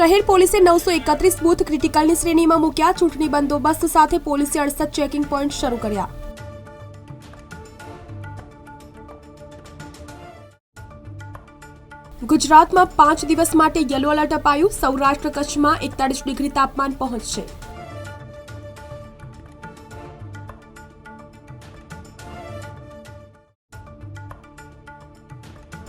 શહેર પોલીસે નવસો એકત્રીસ બૂથ ક્રિટિકલની શ્રેણીમાં મૂક્યા. ચૂંટણી બંદોબસ્ત સાથે પોલીસે અડસઠ ચેકિંગ પોઈન્ટ શરૂ કર્યા. ગુજરાતમાં પાંચ દિવસ માટે યલો એલર્ટ અપાયું. સૌરાષ્ટ્ર કચ્છમાં એકતાળીસ ડિગ્રી તાપમાન પહોંચશે.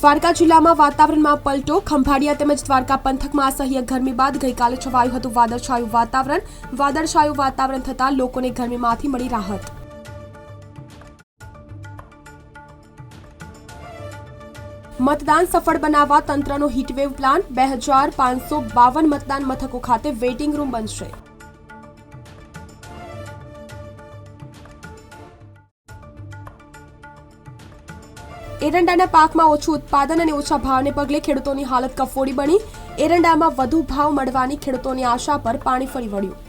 દ્વારકા જિલ્લામાં વાતાવરણમાં પલટો, ખંભાળિયા તેમજ દ્વારકા પંથકમાં અસહ્ય ગરમી બાદ ગઈકાલે છવાયું હતું વાદળછાયું વાતાવરણ. વાદળછાયું વાતાવરણ થતાં લોકોને ગરમીમાંથી મળી રાહત. મતદાન સફળ બનાવવા તંત્રનો હીટવેવ પ્લાન. બે હજાર પાંચસો બાવન મતદાન મથકો ખાતે વેઇટિંગ રૂમ બનશે. એરંડાના પાકમાં ઓછું ઉત્પાદન અને ઓછા ભાવને પગલે ખેડૂતોની હાલત કફોડી બની. એરંડામાં વધુ ભાવ મળવાની ખેડૂતોની આશા પર પાણી ફરી વળ્યું.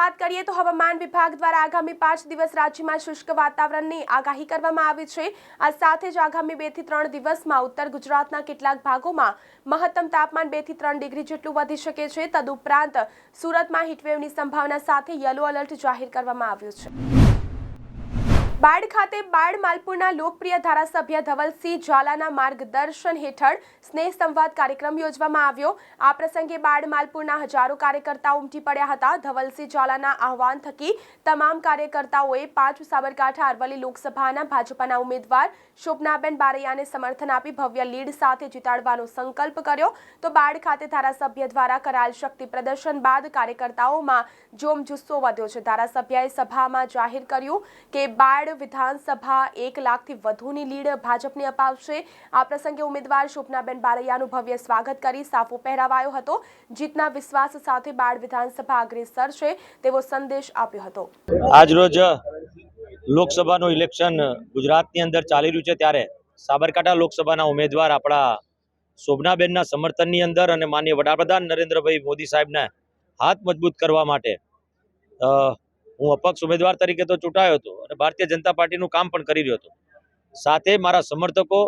વાત કરીએ તો હવામાન વિભાગ દ્વારા આગામી પાંચ દિવસ રાજ્યમાં શુષ્ક વાતાવરણની આગાહી કરવામાં આવી છે. આ સાથે જ આગામી બેથી ત્રણ દિવસમાં ઉત્તર ગુજરાતના કેટલાક ભાગોમાં મહત્તમ તાપમાન બેથી ત્રણ ડિગ્રી જેટલું વધી શકે છે. તદુપરાંત સુરતમાં હીટવેવની સંભાવના સાથે યલો એલર્ટ જાહેર કરવામાં આવ્યું છે. બાળ ખાતે બાળ માલપુરના લોકપ્રિય ધારાસભ્ય ધવલસિંહ ઝાલાના માર્ગદર્શન હેઠળ સ્નેહ સંવાદ કાર્યક્રમ યોજવામાં આવ્યો. આ પ્રસંગે બાળ માલપુરના હજારો કાર્યકર્તાઓ ઉમટી પડ્યા હતા. ધવલસિંહ ઝાલાના આહવાન થકી તમામ કાર્યકર્તાઓએ પાંચ સાબરકાંઠા, અરવલ્લી લોકસભાના ભાજપાના ઉમેદવાર શોભનાબેન બારૈયાને સમર્થન આપી ભવ્ય લીડ સાથે જીતાડવાનો સંકલ્પ કર્યો. તો બાળ ખાતે ધારાસભ્ય દ્વારા કરાયેલ શક્તિ પ્રદર્શન બાદ કાર્યકર્તાઓમાં જોમ જુસ્સો વધ્યો છે. ધારાસભ્યએ સભામાં જાહેર કર્યું કે બાળ વિધાનસભા એક લાખથી વધુની લીડ ભાજપને અપાવશે. આ પ્રસંગે ઉમેદવાર શોભનાબેન બારૈયાનું ભવ્ય સ્વાગત કરી સાફો પહેરાવાયો હતો. જીતના વિશ્વાસ સાથે બાળ વિધાનસભા અગ્રેસર છે તેવો સંદેશ આપ્યો હતો. આજરોજ લોકસભાનું ઇલેક્શન ગુજરાતની અંદર ચાલી રહ્યું છે ત્યારે સાબરકાંઠા લોકસભાના ઉમેદવાર આપણા શોભનાબેનના સમર્થનની અંદર અને માન્ય વડાપ્રધાન નરેન્દ્રભાઈ મોદી સાહેબને હાથ મજબૂત કરવા માટે હું અપક્ષ ઉમેદવાર તરીકે તો ચૂંટાયો હતો અને ભારતીય જનતા પાર્ટીનું કામ પણ કરી રહ્યો હતો. સાથે મારા સમર્થકો,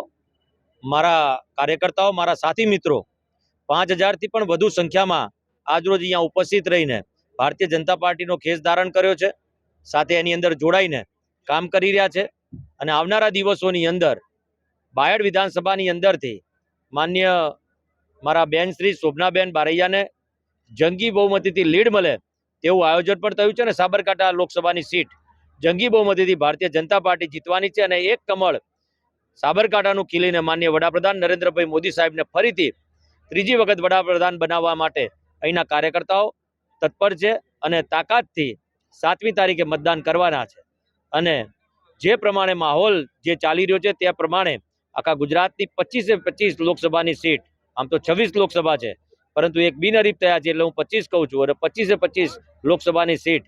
મારા કાર્યકર્તાઓ, મારા સાથી મિત્રો પાંચ હજારથી પણ વધુ સંખ્યામાં આજરોજ અહીંયા ઉપસ્થિત રહીને ભારતીય જનતા પાર્ટીનો ખેસ ધારણ કર્યો છે. સાથે એની અંદર જોડાઈને કામ કરી રહ્યા છે અને આવનારા દિવસોની અંદર બાયડ વિધાનસભાની અંદરથી માન્ય મારા બેન શ્રી શોભનાબેન બારૈયાને જંગી બહુમતીથી લીડ મળે તેવું આયોજન પણ થયું છે અને સાબરકાંઠા લોકસભાની સીટ જંગી બહુમતીથી ભારતીય જનતા પાર્ટી જીતવાની છે અને એક કમળ સાબરકાંઠાનું ખીલીને માન્ય વડાપ્રધાન નરેન્દ્રભાઈ મોદી સાહેબને ફરીથી ત્રીજી વખત વડાપ્રધાન બનાવવા માટે અહીંના કાર્યકર્તાઓ તત્પર છે અને તાકાતથી સાતમી તારીખે મતદાન કરવાના છે. અને જે પ્રમાણે માહોલ જે ચાલી રહ્યો છે તે પ્રમાણે આખા ગુજરાતની પચીસે પચીસ લોકસભાની સીટ, આમ તો છવ્વીસ લોકસભા છે પરંતુ એક બિનહરીફ થયા છે એટલે હું પચીસ કહું છું અને પચીસે પચીસ લોકસભાની સીટ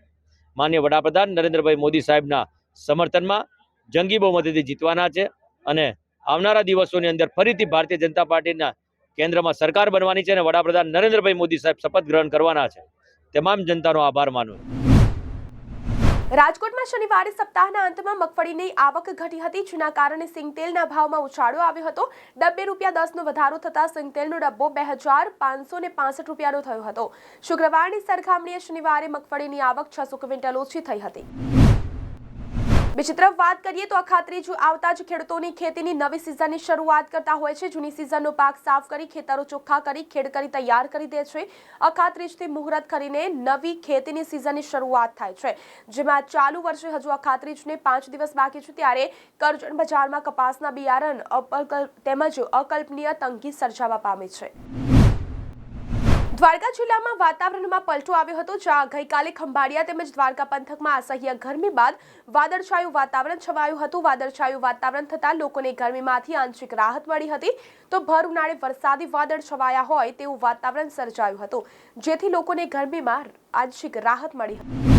માન્ય વડાપ્રધાન નરેન્દ્રભાઈ મોદી સાહેબના સમર્થનમાં જંગી બહુમતીથી જીતવાના છે અને આવનારા દિવસોની અંદર ફરીથી ભારતીય જનતા પાર્ટીના કેન્દ્રમાં સરકાર બનવાની છે અને વડાપ્રધાન નરેન્દ્રભાઈ મોદી સાહેબ શપથ ગ્રહણ કરવાના છે તમામ જનતાનો આભાર માનું. રાજકોટમાં શનિવારે સપ્તાહના અંતમાં મગફળીની આવક ઘટી હતી, જેના કારણે સિંગતેલના ભાવમાં ઉછાળો આવ્યો હતો. ડબ્બે રૂપિયા દસનો વધારો થતાં સિંગતેલનો ડબ્બો બે હજાર પાંચસો ને પાસઠ રૂપિયાનો થયો હતો. શુક્રવારની સરખામણીએ શનિવારે મગફળીની આવક છસો ક્વિન્ટલ ઓછી થઈ હતી. બીજી તરફ વાત કરીએ તો અખાત્રીજ આવતા જ ખેડૂતોની ખેતીની નવી સિઝનની શરૂઆત કરતા હોય છે. જૂની સિઝનનો પાક સાફ કરી, ખેતરો ચોખ્ખા કરી, ખેડ કરી, તૈયાર કરી દે છે. અખાત્રીજથી મુહૂર્ત કરીને નવી ખેતીની સિઝનની શરૂઆત થાય છે. જેમાં ચાલુ વર્ષે હજુ અખાત્રીજને પાંચ દિવસ બાકી છે. ત્યારે કરજણ બજારમાં કપાસના બિયારણ તેમજ અકલ્પનીય તંગી સર્જાવા પામે છે. દ્વારકા જિલ્લામાં વાતાવરણમાં પલટો આવ્યો હતો, જ્યાં ગઈકાલે ખંભાળિયા તેમજ દ્વારકા પંથકમાં અસહ્ય ગરમી બાદ વાદળછાયું વાતાવરણ છવાયું હતું. વાદળછાયું વાતાવરણ થતાં લોકોને ગરમીમાંથી આંશિક રાહત મળી હતી. તો ભર ઉનાળે વરસાદી વાદળ છવાયા હોય તેવું વાતાવરણ સર્જાયું હતું. જેથી લોકોને ગરમીમાં આંશિક રાહત મળી હતી.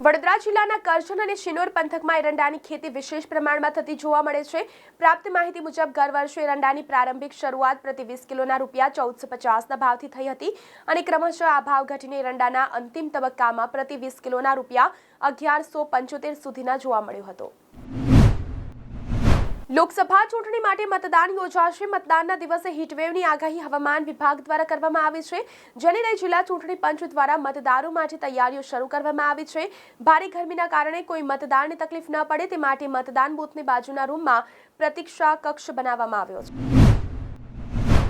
વડોદરા જિલ્લાના કરજણ અને શિનોર પંથકમાં એરંડાની ખેતી વિશેષ પ્રમાણમાં થતી જોવા મળે છે. પ્રાપ્ત માહિતી મુજબ ગર વર્ષે એરંડાની પ્રારંભિક શરૂઆત પ્રતિ વીસ કિલોના રૂપિયા ચૌદસો પચાસના ભાવથી થઈ હતી અને ક્રમશઃ આ ભાવ ઘટીને એરંડાના અંતિમ તબક્કામાં પ્રતિ વીસ કિલોના રૂપિયા અગિયારસો પંચોતેર સુધીના જોવા મળ્યો હતો. લોકસભા ચૂંટણી માટે મતદાન યોજાશે. મતદાનના દિવસે હીટવેવની આગાહી હવામાન વિભાગ દ્વારા કરવામાં આવી છે. જેને લઈ જિલ્લા ચૂંટણી પંચ દ્વારા મતદારો માટે તૈયારીઓ શરૂ કરવામાં આવી છે. ભારે ગરમીના કારણે કોઈ મતદાનની તકલીફ ન પડે, તે માટે મતદાન બૂથની બાજુના રૂમમાં પ્રતીક્ષા કક્ષ બનાવવામાં આવ્યો છે.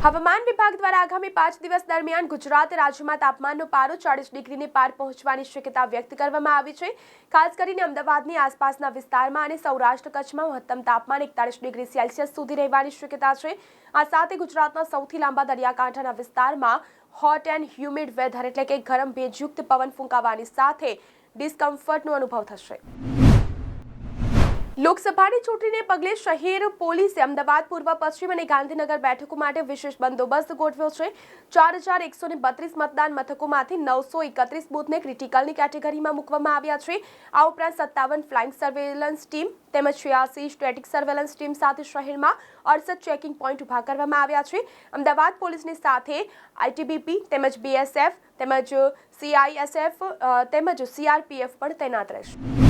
હવામાન વિભાગ દ્વારા આગામી પાંચ દિવસ દરમિયાન ગુજરાત રાજ્યમાં તાપમાનનો પારો ચાળીસ ડિગ્રીને પાર પહોંચવાની શક્યતા વ્યક્ત કરવામાં આવી છે. ખાસ કરીને અમદાવાદની આસપાસના વિસ્તારમાં અને સૌરાષ્ટ્ર કચ્છમાં મહત્તમ તાપમાન એકતાળીસ ડિગ્રી સેલ્સિયસ સુધી રહેવાની શક્યતા છે. આ સાથે ગુજરાતના સૌથી લાંબા દરિયાકાંઠાના વિસ્તારમાં હોટ એન્ડ હ્યુમિડ વેધર એટલે કે ગરમ ભેજયુક્ત પવન ફૂંકાવાની સાથે ડિસ્કમ્ફર્ટનો અનુભવ થશે. લોકસભાની ચૂંટણીને પગલે શહેર, પોલીસે, અમદાવાદ, પૂર્વ, પશ્ચિમ અને ગાંધીનગર બેઠકો માટે વિશેષ બંદોબસ્ત ગોઠવ્યો છે. ચાર હજાર એકસો ને બત્રીસ મતદાન મથકોમાંથી નવસો એકત્રીસ બૂથને ક્રિટિકલની કેટેગરીમાં મૂકવામાં આવ્યા છે. આ ઉપરાંત સત્તાવન ફ્લાઇંગ સર્વેલન્સ ટીમ તેમજ છ્યાસી સ્ટેટિક સર્વેલન્સ ટીમ સાથે શહેરમાં અડસઠ ચેકિંગ પોઈન્ટ ઊભા કરવામાં આવ્યા છે. અમદાવાદ પોલીસની સાથે આઈટીબીપી તેમજ બીએસએફ તેમજ સીઆઈએસએફ તેમજ સીઆરપીએફ પણ તૈનાત રહેશે.